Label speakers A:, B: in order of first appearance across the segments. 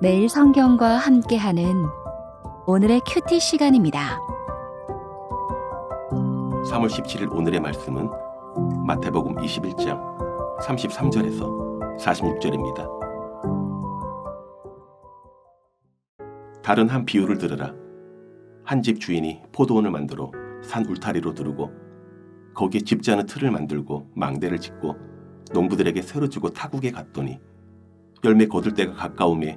A: 매일 성경과 함께하는 오늘의 큐티 시간입니다.
B: 3월 17일 오늘의 말씀은 마태복음 21장 33절에서 46절입니다. 다른 한 비유를 들으라. 한 집 주인이 포도원을 만들어 산 울타리로 두르고 거기에 집자는 틀을 만들고 망대를 짓고 농부들에게 새로 주고 타국에 갔더니 열매 거둘 때가 가까움에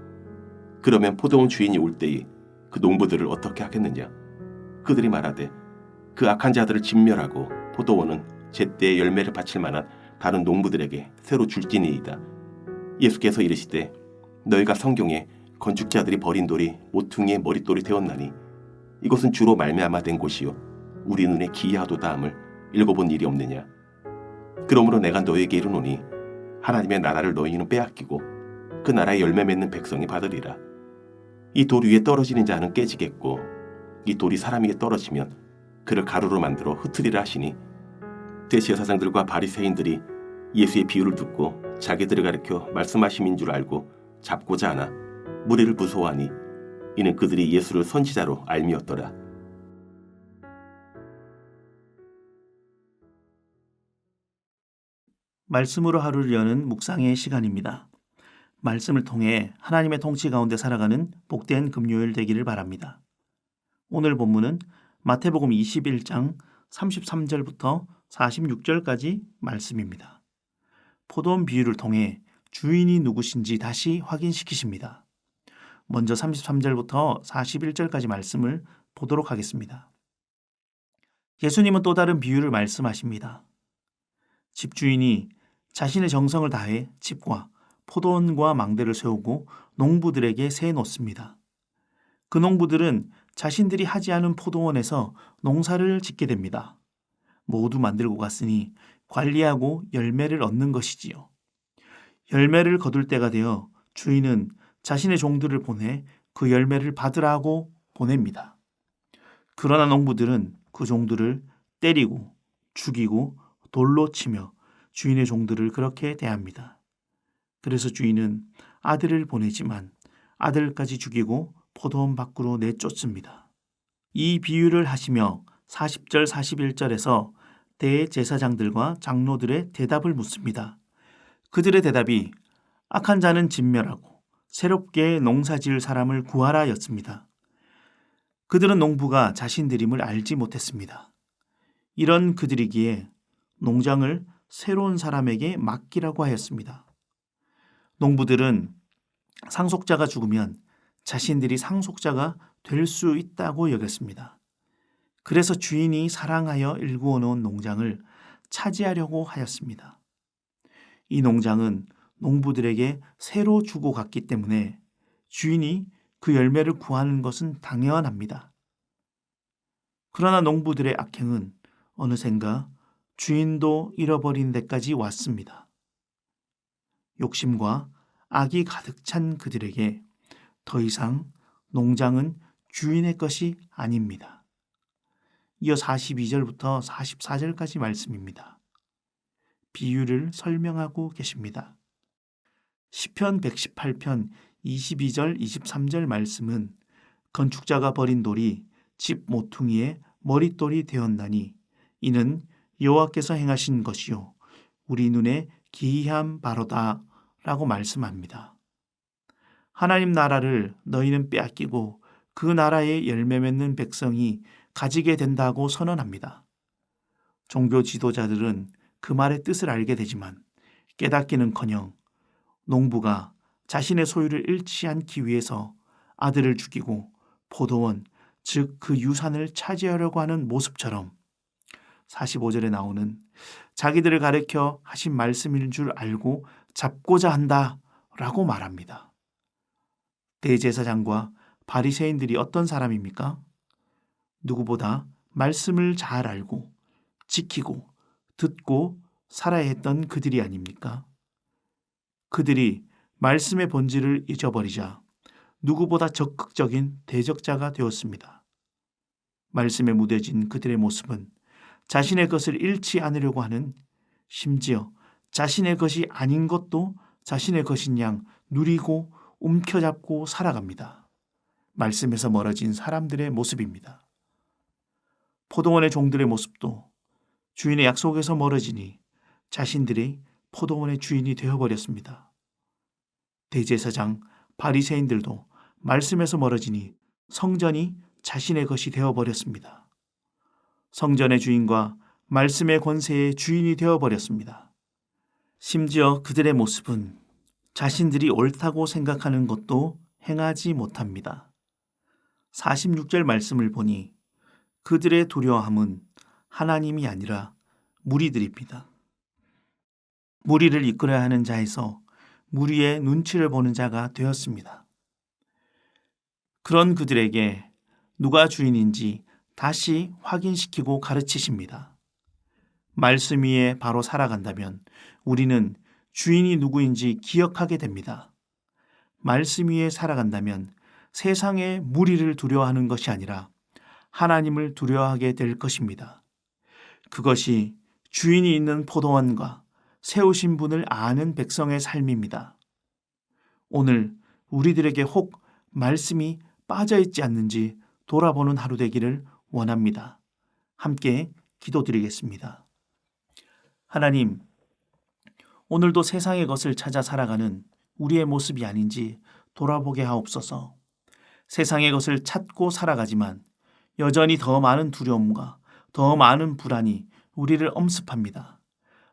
B: 그러면 포도원 주인이 올 때에 그 농부들을 어떻게 하겠느냐? 그들이 말하되 그 악한 자들을 진멸하고 포도원은 제때에 열매를 바칠 만한 다른 농부들에게 새로 줄지니이다. 예수께서 이르시되 너희가 성경에 건축자들이 버린 돌이 모퉁이의 머릿돌이 되었나니 이것은 주로 말미암아 된 곳이요 우리 눈에 기이하도다 함을 읽어본 일이 없느냐? 그러므로 내가 너희에게 이르노니 하나님의 나라를 너희는 빼앗기고 그 나라의 열매 맺는 백성이 받으리라 이 돌 위에 떨어지는 자는 깨지겠고 이 돌이 사람 위에 떨어지면 그를 가루로 만들어 흩으리라 하시니 대제사장들과 바리새인들이 예수의 비유를 듣고 자기들을 가리켜 말씀하심인 줄 알고 잡고자 하나 무리를 무서워하니 이는 그들이 예수를 선지자로 알미었더라.
C: 말씀으로 하루를 여는 묵상의 시간입니다. 말씀을 통해 하나님의 통치 가운데 살아가는 복된 금요일 되기를 바랍니다. 오늘 본문은 마태복음 21장 33절부터 46절까지 말씀입니다. 포도원 비유를 통해 주인이 누구신지 다시 확인시키십니다. 먼저 33절부터 41절까지 말씀을 보도록 하겠습니다. 예수님은 또 다른 비유를 말씀하십니다. 집주인이 자신의 정성을 다해 집과 포도원과 망대를 세우고 농부들에게 세 놓습니다. 그 농부들은 자신들이 하지 않은 포도원에서 농사를 짓게 됩니다. 모두 만들고 갔으니 관리하고 열매를 얻는 것이지요. 열매를 거둘 때가 되어 주인은 자신의 종들을 보내 그 열매를 받으라고 보냅니다. 그러나 농부들은 그 종들을 때리고 죽이고 돌로 치며 주인의 종들을 그렇게 대합니다. 그래서 주인은 아들을 보내지만 아들까지 죽이고 포도원 밖으로 내쫓습니다. 이 비유를 하시며 40절 41절에서 대제사장들과 장로들의 대답을 묻습니다. 그들의 대답이 악한 자는 진멸하고 새롭게 농사 지을 사람을 구하라 였습니다. 그들은 농부가 자신들임을 알지 못했습니다. 이런 그들이기에 농장을 새로운 사람에게 맡기라고 하였습니다. 농부들은 상속자가 죽으면 자신들이 상속자가 될 수 있다고 여겼습니다. 그래서 주인이 사랑하여 일구어 놓은 농장을 차지하려고 하였습니다. 이 농장은 농부들에게 새로 주고 갔기 때문에 주인이 그 열매를 구하는 것은 당연합니다. 그러나 농부들의 악행은 어느샌가 주인도 잃어버린 데까지 왔습니다. 욕심과 악이 가득 찬 그들에게 더 이상 농장은 주인의 것이 아닙니다. 이어 42절부터 44절까지 말씀입니다. 비유를 설명하고 계십니다. 시편 118편 22절 23절 말씀은 건축자가 버린 돌이 집 모퉁이에 머릿돌이 되었나니 이는 여호와께서 행하신 것이요 우리 눈에 기이한 바로다 라고 말씀합니다. 하나님 나라를 너희는 빼앗기고 그 나라의 열매 맺는 백성이 가지게 된다고 선언합니다. 종교 지도자들은 그 말의 뜻을 알게 되지만 깨닫기는 커녕 농부가 자신의 소유를 잃지 않기 위해서 아들을 죽이고 포도원, 즉 그 유산을 차지하려고 하는 모습처럼 45절에 나오는 자기들을 가리켜 하신 말씀인 줄 알고 잡고자 한다 라고 말합니다. 대제사장과 바리새인들이 어떤 사람입니까? 누구보다 말씀을 잘 알고 지키고 듣고 살아야 했던 그들이 아닙니까? 그들이 말씀의 본질을 잊어버리자 누구보다 적극적인 대적자가 되었습니다. 말씀에 무뎌진 그들의 모습은 자신의 것을 잃지 않으려고 하는 심지어 자신의 것이 아닌 것도 자신의 것인 양 누리고 움켜잡고 살아갑니다. 말씀에서 멀어진 사람들의 모습입니다. 포도원의 종들의 모습도 주인의 약속에서 멀어지니 자신들이 포도원의 주인이 되어버렸습니다. 대제사장 바리새인들도 말씀에서 멀어지니 성전이 자신의 것이 되어버렸습니다. 성전의 주인과 말씀의 권세의 주인이 되어버렸습니다. 심지어 그들의 모습은 자신들이 옳다고 생각하는 것도 행하지 못합니다. 46절 말씀을 보니 그들의 두려워함은 하나님이 아니라 무리들입니다. 무리를 이끌어야 하는 자에서 무리의 눈치를 보는 자가 되었습니다. 그런 그들에게 누가 주인인지 다시 확인시키고 가르치십니다. 말씀 위에 바로 살아간다면 우리는 주인이 누구인지 기억하게 됩니다. 말씀 위에 살아간다면 세상의 무리를 두려워하는 것이 아니라 하나님을 두려워하게 될 것입니다. 그것이 주인이 있는 포도원과 세우신 분을 아는 백성의 삶입니다. 오늘 우리들에게 혹 말씀이 빠져 있지 않는지 돌아보는 하루 되기를 원합니다. 함께 기도드리겠습니다. 하나님, 오늘도 세상의 것을 찾아 살아가는 우리의 모습이 아닌지 돌아보게 하옵소서. 세상의 것을 찾고 살아가지만 여전히 더 많은 두려움과 더 많은 불안이 우리를 엄습합니다.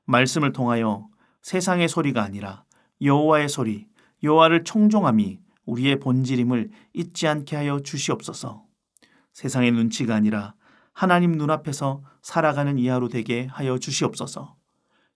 C: 말씀을 통하여 세상의 소리가 아니라 여호와의 소리, 여호와를 청종함이 우리의 본질임을 잊지 않게 하여 주시옵소서. 세상의 눈치가 아니라 하나님 눈앞에서 살아가는 이하로 되게 하여 주시옵소서.